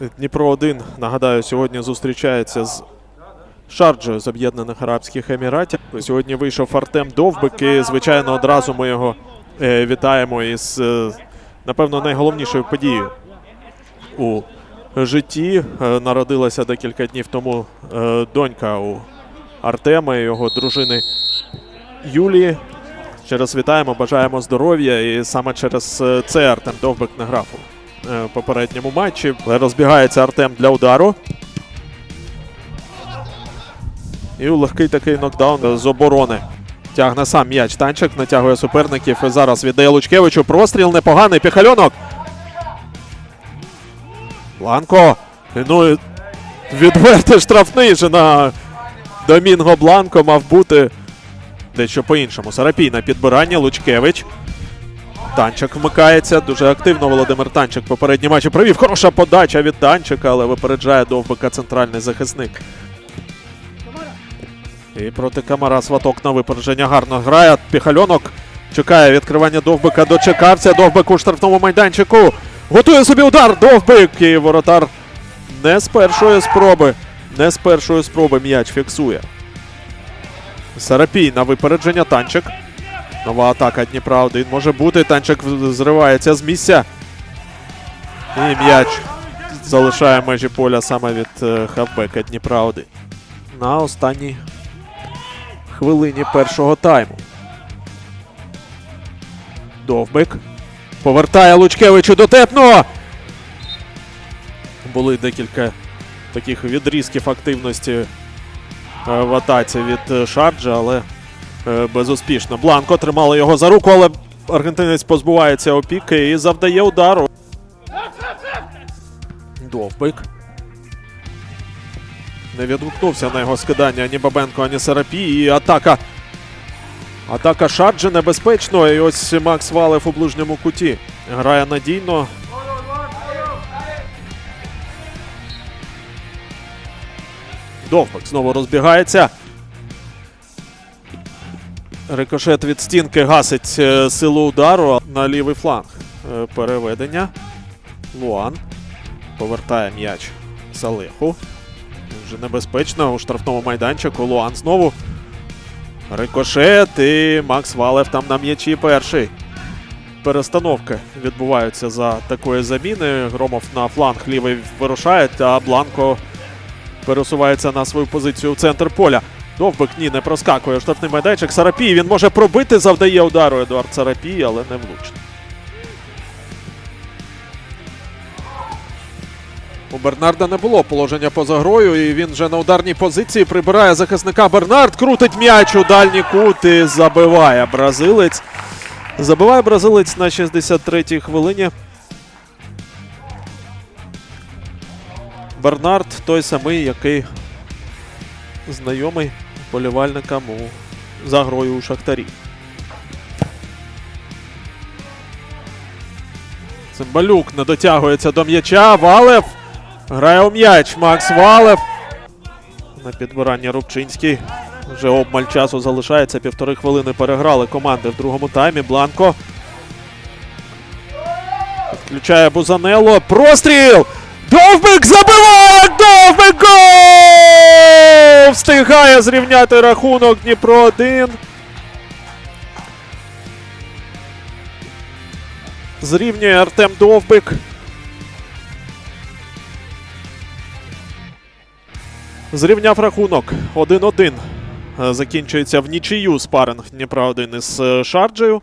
Дніпро 1 нагадаю, сьогодні зустрічається з Шарджею з Об'єднаних Арабських Еміратів. Сьогодні вийшов Артем Довбик, і звичайно, одразу ми його е, вітаємо із, е, напевно, найголовнішою подією у житті. Е, народилася декілька днів тому донька у Артема і його дружини Юлії. Ще раз вітаємо, бажаємо здоров'я. І саме через це Артем Довбик не грав попередньому матчі. Розбігається Артем для удару. І легкий такий нокдаун з оборони. Тягне сам м'яч. Танчик натягує суперників. Зараз віддає Лучкевичу. Простріл непоганий. Піхальонок. Бланко. Ну і штрафний же на Домінго Бланко мав бути дещо по-іншому. Сарапій на підбирання. Лучкевич. Танчик вмикається. Дуже активно Володимир Танчик попередні матчі провів. Хороша подача від Танчика, але випереджає довбика центральний захисник. І проти Камара сваток на випередження гарно грає. Піхальонок чекає відкривання довбика. Дочекався. Довбик у штрафному майданчику. Готує собі удар. Довбик. І воротар не з першої спроби. Не з першої спроби м'яч фіксує. Сарапій на випередження. Танчик. Нова атака Дніпра 1 може бути. Танчик зривається з місця. І м'яч залишає межі поля саме від е, хавбека Дніпра 1. На останній хвилині першого тайму. Довбик. Повертає Лучкевичу дотепно. Були декілька таких відрізків активності е, в атаці від е, Шарджа, але безуспішно. Бланко тримали його за руку, але аргентинець позбувається опіки і завдає удару. Довбик. Не відгукнувся на його скидання ані Бабенко, ані Сарапі. І атака. Атака Шарджи небезпечно. І ось Макс Валев у ближньому куті. Грає надійно. Довбик знову розбігається. Рикошет від стінки гасить е, силу удару на лівий фланг. Е, Переведення. Луан повертає м'яч Салиху. Вже небезпечно у штрафному майданчику. Луан знову. Рикошет і Макс Валев там на м'ячі перший. Перестановки відбуваються за такої заміни. Громов на фланг лівий вирушає, а Бланко пересувається на свою позицію в центр поля. Довбик ні, не проскакує штрафний майданчик. Сарапій він може пробити, завдає удару Едуард Сарапій, але не влучно. У Бернарда не було положення поза грою, і він вже на ударній позиції прибирає захисника. Бернард крутить м'яч у дальній кут і забиває бразилець. Забиває бразилець на 63-й хвилині. Бернард той самий, який знайомий болівальникам у грою у Шахтарі. Цимбалюк не дотягується до м'яча. Валев грає у м'яч. Макс Валев. На підбирання Рубчинський. Вже обмаль часу залишається. Півтори хвилини переграли команди в другому таймі. Бланко. Включає Бузанело. Простріл! Довбик забиває! Довбик гол! Встигає зрівняти рахунок Дніпро 1. Зрівнює Артем Довбик. Зрівняв рахунок 1-1. е, закінчується в нічию спаринг Дніпра 1 із е, Шарджею.